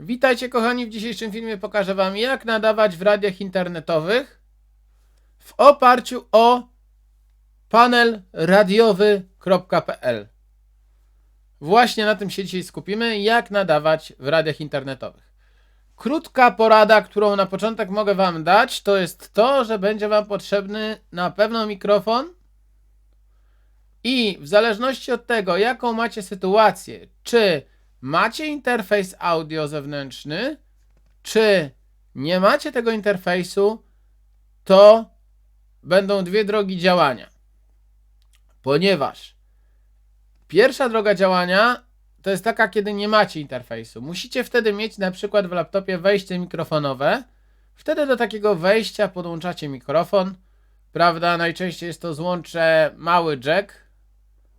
Witajcie kochani, w dzisiejszym filmie pokażę Wam jak nadawać w radiach internetowych w oparciu o panel radiowy.pl Właśnie na tym się dzisiaj skupimy, jak nadawać w radiach internetowych. Krótka porada, którą na początek mogę Wam dać, to jest to, że będzie Wam potrzebny na pewno mikrofon i w zależności od tego, jaką macie sytuację, czy macie interfejs audio zewnętrzny, czy nie macie tego interfejsu, to będą dwie drogi działania. Ponieważ pierwsza droga działania to jest taka, kiedy nie macie interfejsu. Musicie wtedy mieć na przykład w laptopie wejście mikrofonowe. Wtedy do takiego wejścia podłączacie mikrofon. Prawda? Najczęściej jest to złącze mały jack.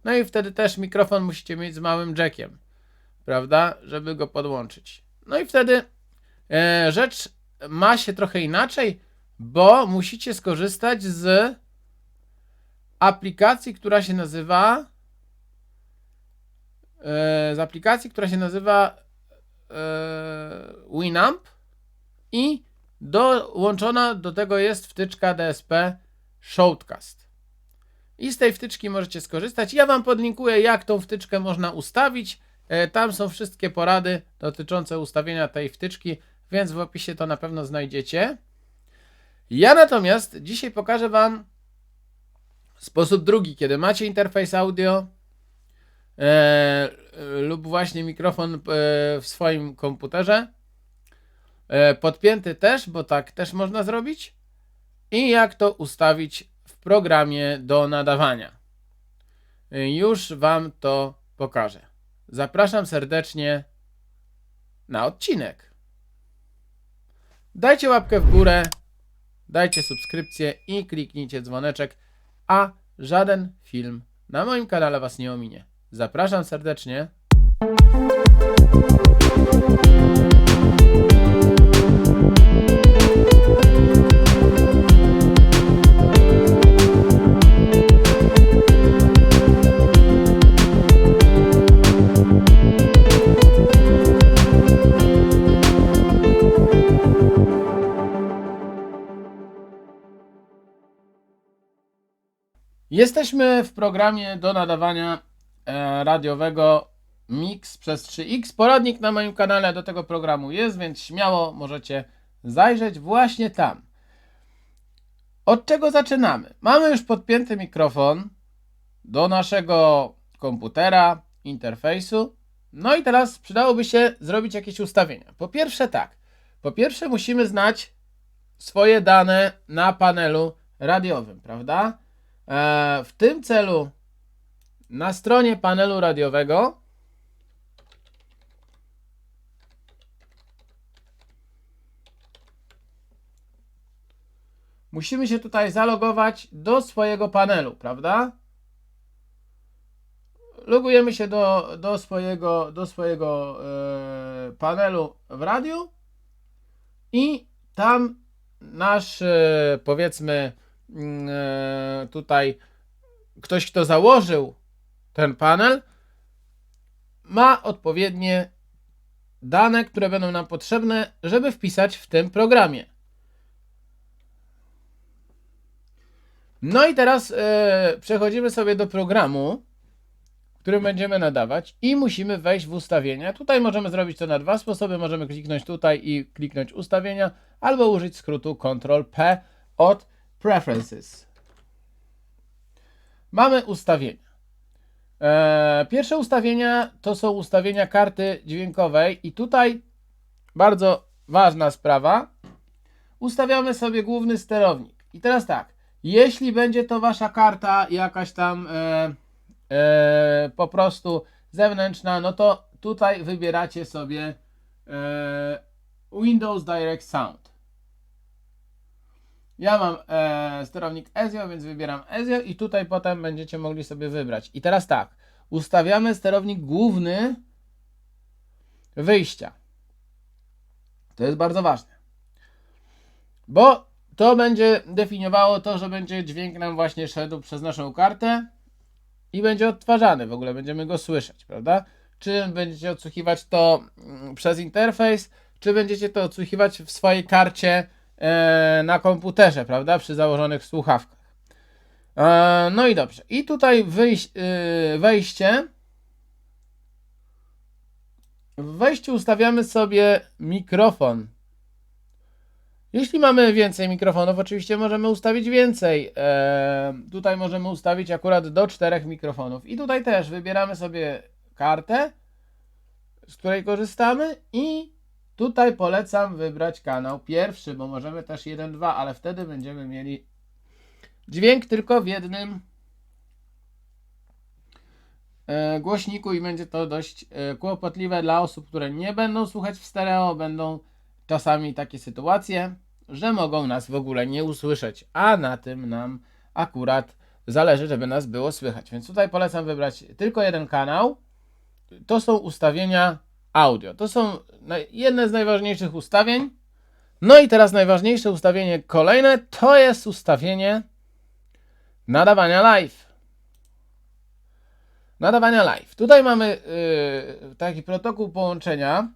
No i wtedy też mikrofon musicie mieć z małym jackiem prawda, żeby go podłączyć. No i wtedy e, rzecz ma się trochę inaczej, bo musicie skorzystać z aplikacji, która się nazywa e, z aplikacji, która się nazywa e, Winamp i dołączona do tego jest wtyczka DSP Shoutcast. I z tej wtyczki możecie skorzystać. Ja Wam podlinkuję, jak tą wtyczkę można ustawić. E, Tam są wszystkie porady dotyczące ustawienia tej wtyczki, więc w opisie to na pewno znajdziecie. Ja natomiast dzisiaj pokażę Wam sposób drugi, kiedy macie interfejs audio e, lub właśnie mikrofon e, w swoim komputerze. E, podpięty też, bo tak też można zrobić. I jak to ustawić w programie do nadawania. E, Już Wam to pokażę. Zapraszam serdecznie na odcinek. Dajcie łapkę w górę, dajcie subskrypcję i kliknijcie dzwoneczek, a żaden film na moim kanale Was nie ominie. Zapraszam serdecznie. Jesteśmy w programie do nadawania e, radiowego Mix przez 3X. Poradnik na moim kanale do tego programu jest, więc śmiało możecie zajrzeć właśnie tam. Od czego zaczynamy? Mamy już podpięty mikrofon do naszego komputera, interfejsu. No i teraz przydałoby się zrobić jakieś ustawienia. Po pierwsze tak. Po pierwsze musimy znać swoje dane na panelu radiowym, prawda? E, W tym celu na stronie panelu radiowego musimy się tutaj zalogować do swojego panelu, prawda? Logujemy się do, do swojego, do swojego e, panelu w radiu i tam nasz, e, powiedzmy, tutaj ktoś, kto założył ten panel, ma odpowiednie dane, które będą nam potrzebne, żeby wpisać w tym programie. No i teraz e, przechodzimy sobie do programu, którym będziemy nadawać i musimy wejść w ustawienia. Tutaj możemy zrobić to na dwa sposoby. Możemy kliknąć tutaj i kliknąć ustawienia, albo użyć skrótu Ctrl P od Preferences. Mamy ustawienia. E, pierwsze ustawienia to są ustawienia karty dźwiękowej i tutaj bardzo ważna sprawa. Ustawiamy sobie główny sterownik. I teraz tak, jeśli będzie to wasza karta jakaś tam e, e, po prostu zewnętrzna, no to tutaj wybieracie sobie e, Windows Direct Sound. Ja mam e, sterownik Ezio, więc wybieram Ezio i tutaj potem będziecie mogli sobie wybrać. I teraz tak, ustawiamy sterownik główny wyjścia. To jest bardzo ważne. Bo to będzie definiowało to, że będzie dźwięk nam właśnie szedł przez naszą kartę i będzie odtwarzany, w ogóle będziemy go słyszeć, prawda? czy będziecie odsłuchiwać to mm, przez interfejs, czy będziecie to odsłuchiwać w swojej karcie na komputerze, prawda, przy założonych słuchawkach. E, no i dobrze. I tutaj y, wejście. W wejściu ustawiamy sobie mikrofon. Jeśli mamy więcej mikrofonów, oczywiście możemy ustawić więcej. E, tutaj możemy ustawić akurat do czterech mikrofonów. I tutaj też wybieramy sobie kartę, z której korzystamy i tutaj polecam wybrać kanał pierwszy, bo możemy też 1-2, ale wtedy będziemy mieli dźwięk tylko w jednym e, głośniku i będzie to dość e, kłopotliwe dla osób, które nie będą słuchać w stereo, będą czasami takie sytuacje, że mogą nas w ogóle nie usłyszeć, a na tym nam akurat zależy, żeby nas było słychać. Więc tutaj polecam wybrać tylko jeden kanał. To są ustawienia audio. To są jedne z najważniejszych ustawień. No i teraz najważniejsze ustawienie kolejne to jest ustawienie nadawania live. Nadawania live. Tutaj mamy yy, taki protokół połączenia.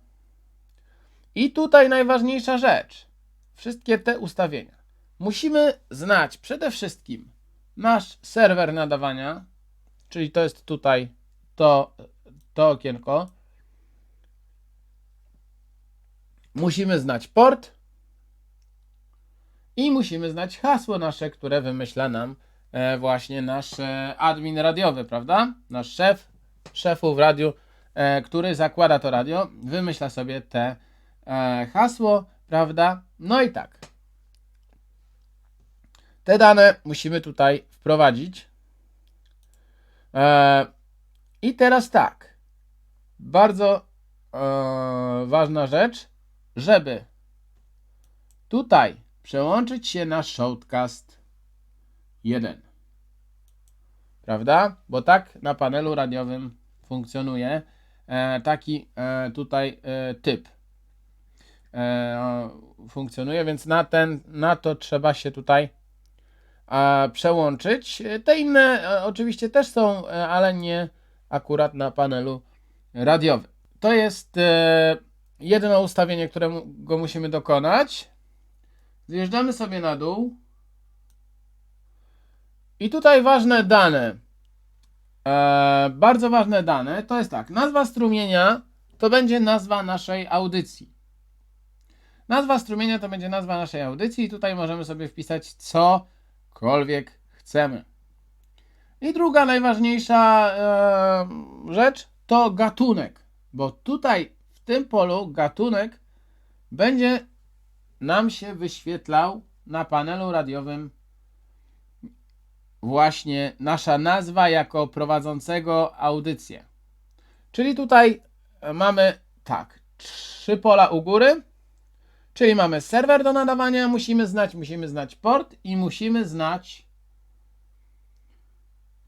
I tutaj najważniejsza rzecz. Wszystkie te ustawienia. Musimy znać przede wszystkim nasz serwer nadawania, czyli to jest tutaj to, to okienko. Musimy znać port i musimy znać hasło nasze, które wymyśla nam e, właśnie nasz e, admin radiowy, prawda? Nasz szef, szefu w radiu, e, który zakłada to radio, wymyśla sobie te hasło, prawda? No i tak. Te dane musimy tutaj wprowadzić. I teraz tak. Bardzo ważna rzecz, żeby tutaj przełączyć się na Shoutcast 1. Prawda? Bo tak na panelu radiowym funkcjonuje e, taki e, tutaj e, typ. Funkcjonuje, więc na, ten, na to trzeba się tutaj przełączyć. Te inne oczywiście też są, ale nie akurat na panelu radiowym. To jest jedno ustawienie, którego musimy dokonać. Zjeżdżamy sobie na dół. I tutaj ważne dane. E, bardzo ważne dane to jest tak. Nazwa strumienia to będzie nazwa naszej audycji. Nazwa strumienia to będzie nazwa naszej audycji i tutaj możemy sobie wpisać cokolwiek chcemy. I druga najważniejsza e, rzecz to gatunek, bo tutaj tym polu gatunek będzie nam się wyświetlał na panelu radiowym właśnie nasza nazwa jako prowadzącego audycję. Czyli tutaj e, mamy tak, trzy pola u góry, czyli mamy serwer do nadawania, musimy znać, musimy znać port i musimy znać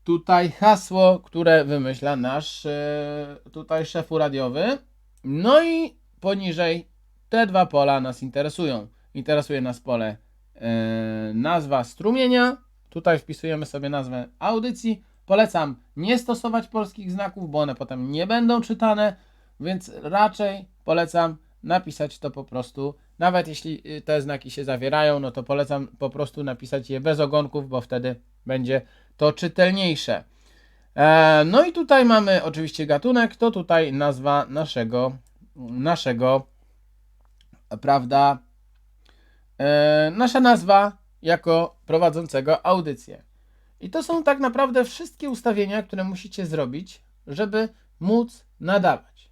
tutaj hasło, które wymyśla nasz e, tutaj szef radiowy. No i poniżej te dwa pola nas interesują. Interesuje nas pole e, nazwa strumienia. Tutaj wpisujemy sobie nazwę audycji. Polecam nie stosować polskich znaków, bo one potem nie będą czytane, więc raczej polecam napisać to po prostu. Nawet jeśli y, te znaki się zawierają, no to polecam po prostu napisać je bez ogonków, bo wtedy będzie to czytelniejsze. E, no i tutaj mamy oczywiście gatunek, to tutaj nazwa naszego, naszego, prawda, e, nasza nazwa jako prowadzącego audycję. I to są tak naprawdę wszystkie ustawienia, które musicie zrobić, żeby móc nadawać.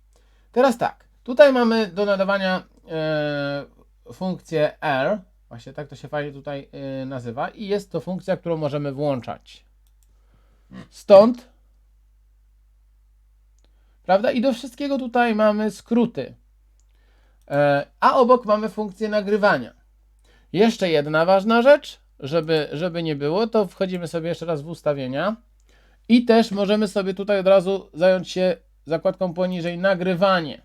Teraz tak, tutaj mamy do nadawania e, funkcję R, właśnie tak to się fajnie tutaj nazywa, i jest to funkcja, którą możemy włączać. Stąd, prawda, i do wszystkiego tutaj mamy skróty. E, a obok mamy funkcję nagrywania. Jeszcze jedna ważna rzecz, żeby, żeby nie było, to wchodzimy sobie jeszcze raz w ustawienia i też możemy sobie tutaj od razu zająć się zakładką poniżej nagrywanie.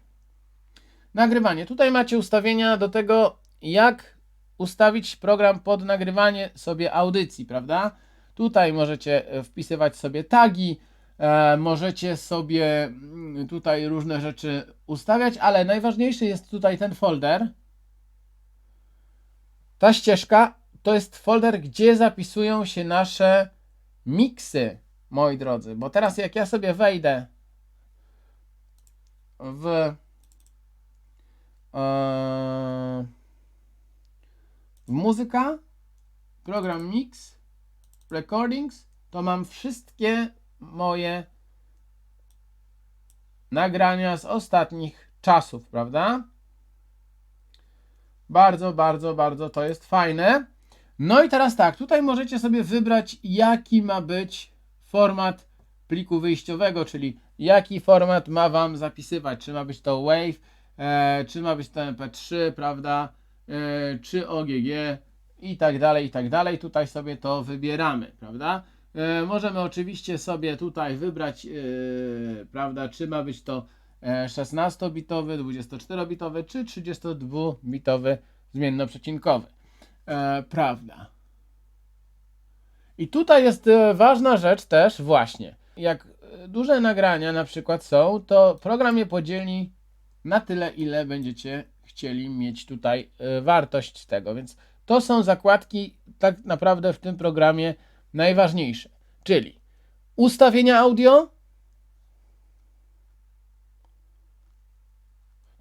Nagrywanie. Tutaj macie ustawienia do tego, jak ustawić program pod nagrywanie sobie audycji, prawda? Tutaj możecie e, wpisywać sobie tagi, E, możecie sobie mm, tutaj różne rzeczy ustawiać, ale najważniejszy jest tutaj ten folder. Ta ścieżka to jest folder, gdzie zapisują się nasze miksy, moi drodzy. Bo teraz jak ja sobie wejdę w e, w muzyka, program mix, recordings, to mam wszystkie moje nagrania z ostatnich czasów, prawda? Bardzo, bardzo, bardzo to jest fajne. No i teraz tak, tutaj możecie sobie wybrać, jaki ma być format pliku wyjściowego, czyli jaki format ma Wam zapisywać. Czy ma być to WAV, e, czy ma być to MP3, prawda? E, czy OGG i tak dalej, i tak dalej. Tutaj sobie to wybieramy, prawda? E, możemy oczywiście sobie tutaj wybrać, e, prawda, czy ma być to e, 16-bitowy, 24-bitowy, czy 32-bitowy zmiennoprzecinkowy. E, prawda. I tutaj jest e, ważna rzecz też właśnie. Jak e, duże nagrania na przykład są, to program je podzieli na tyle, ile będziecie chcieli mieć tutaj e, wartość tego. Więc to są zakładki tak naprawdę w tym programie najważniejsze. Czyli ustawienia audio.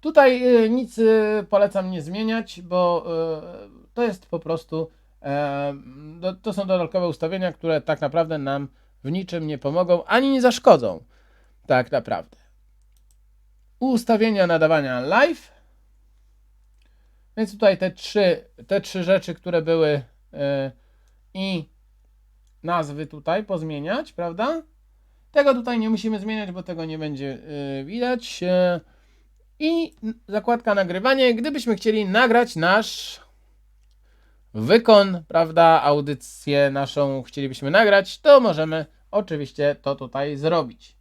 Tutaj y, nic y, polecam nie zmieniać, bo y, to jest po prostu e, to są dodatkowe ustawienia, które tak naprawdę nam w niczym nie pomogą ani nie zaszkodzą. Tak naprawdę. Ustawienia nadawania live. Więc tutaj te trzy, te trzy rzeczy, które były e, i nazwy tutaj pozmieniać, prawda? Tego tutaj nie musimy zmieniać, bo tego nie będzie y, widać. E, I zakładka nagrywanie. Gdybyśmy chcieli nagrać nasz wykon, prawda, audycję naszą chcielibyśmy nagrać, to możemy oczywiście to tutaj zrobić.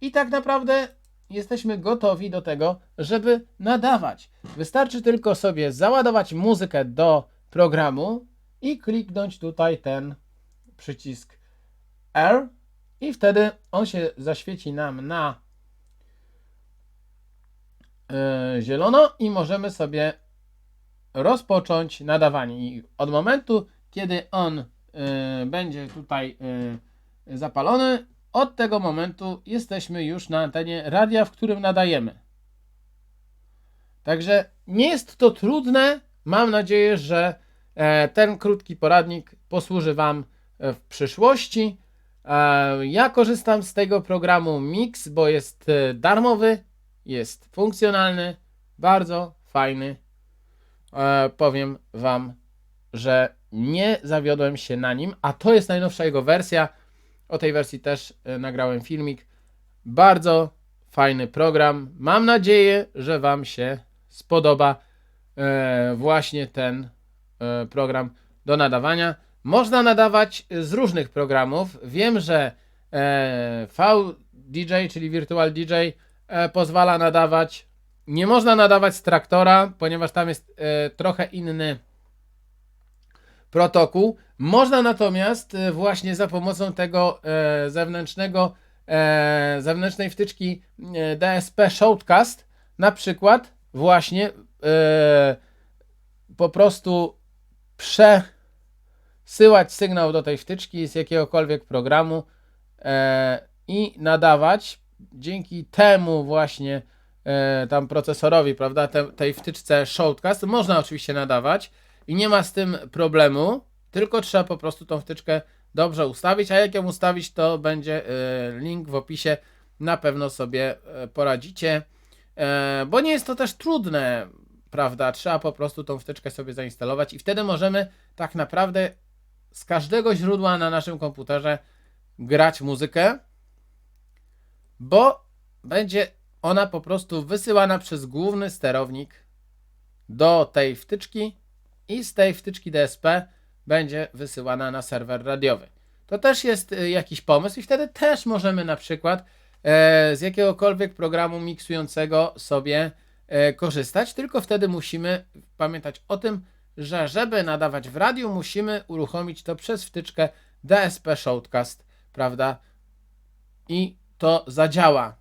I tak naprawdę jesteśmy gotowi do tego, żeby nadawać. Wystarczy tylko sobie załadować muzykę do programu i kliknąć tutaj ten przycisk R i wtedy on się zaświeci nam na e, zielono i możemy sobie rozpocząć nadawanie. I od momentu, kiedy on e, będzie tutaj e, zapalony, od tego momentu jesteśmy już na antenie radia, w którym nadajemy. Także nie jest to trudne. Mam nadzieję, że e, ten krótki poradnik posłuży Wam e, w przyszłości. E, Ja korzystam z tego programu Mix, bo jest darmowy, jest funkcjonalny, bardzo fajny. Powiem Wam, że nie zawiodłem się na nim, a to jest najnowsza jego wersja. O tej wersji też e, nagrałem filmik. Bardzo fajny program. Mam nadzieję, że Wam się spodoba e, właśnie ten e, program do nadawania. Można nadawać z różnych programów. Wiem, że VDJ, czyli Virtual DJ, pozwala nadawać. Nie można nadawać z traktora, ponieważ tam jest trochę inny protokół. Można natomiast e, właśnie za pomocą tego e, zewnętrznego, e, zewnętrznej wtyczki DSP Shoutcast na przykład właśnie po prostu przesyłać sygnał do tej wtyczki z jakiegokolwiek programu i nadawać dzięki temu właśnie tam procesorowi, prawda, te, tej wtyczce Shoutcast można oczywiście nadawać i nie ma z tym problemu, tylko trzeba po prostu tą wtyczkę dobrze ustawić, a jak ją ustawić, to będzie e, link w opisie, na pewno sobie e, poradzicie, e, bo nie jest to też trudne, prawda, trzeba po prostu tą wtyczkę sobie zainstalować i wtedy możemy tak naprawdę z każdego źródła na naszym komputerze grać muzykę, bo będzie ona po prostu wysyłana przez główny sterownik do tej wtyczki i z tej wtyczki DSP będzie wysyłana na serwer radiowy. To też jest y, jakiś pomysł i wtedy też możemy na przykład e, z jakiegokolwiek programu miksującego sobie e, korzystać, tylko wtedy musimy pamiętać o tym, że żeby nadawać w radiu, musimy uruchomić to przez wtyczkę DSP Shoutcast, prawda? i to zadziała.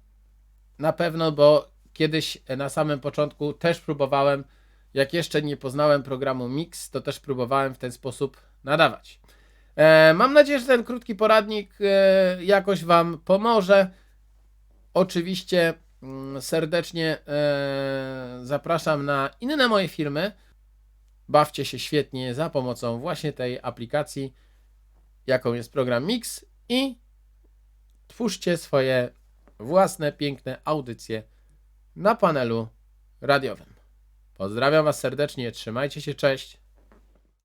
Na pewno, bo kiedyś e, na samym początku też próbowałem, jak jeszcze nie poznałem programu Mix, to też próbowałem w ten sposób nadawać. E, mam nadzieję, że ten krótki poradnik e, jakoś Wam pomoże. Oczywiście mm, serdecznie e, zapraszam na inne moje filmy. Bawcie się świetnie za pomocą właśnie tej aplikacji, jaką jest program Mix i twórzcie swoje własne piękne audycje na panelu radiowym. Pozdrawiam Was serdecznie, trzymajcie się, cześć.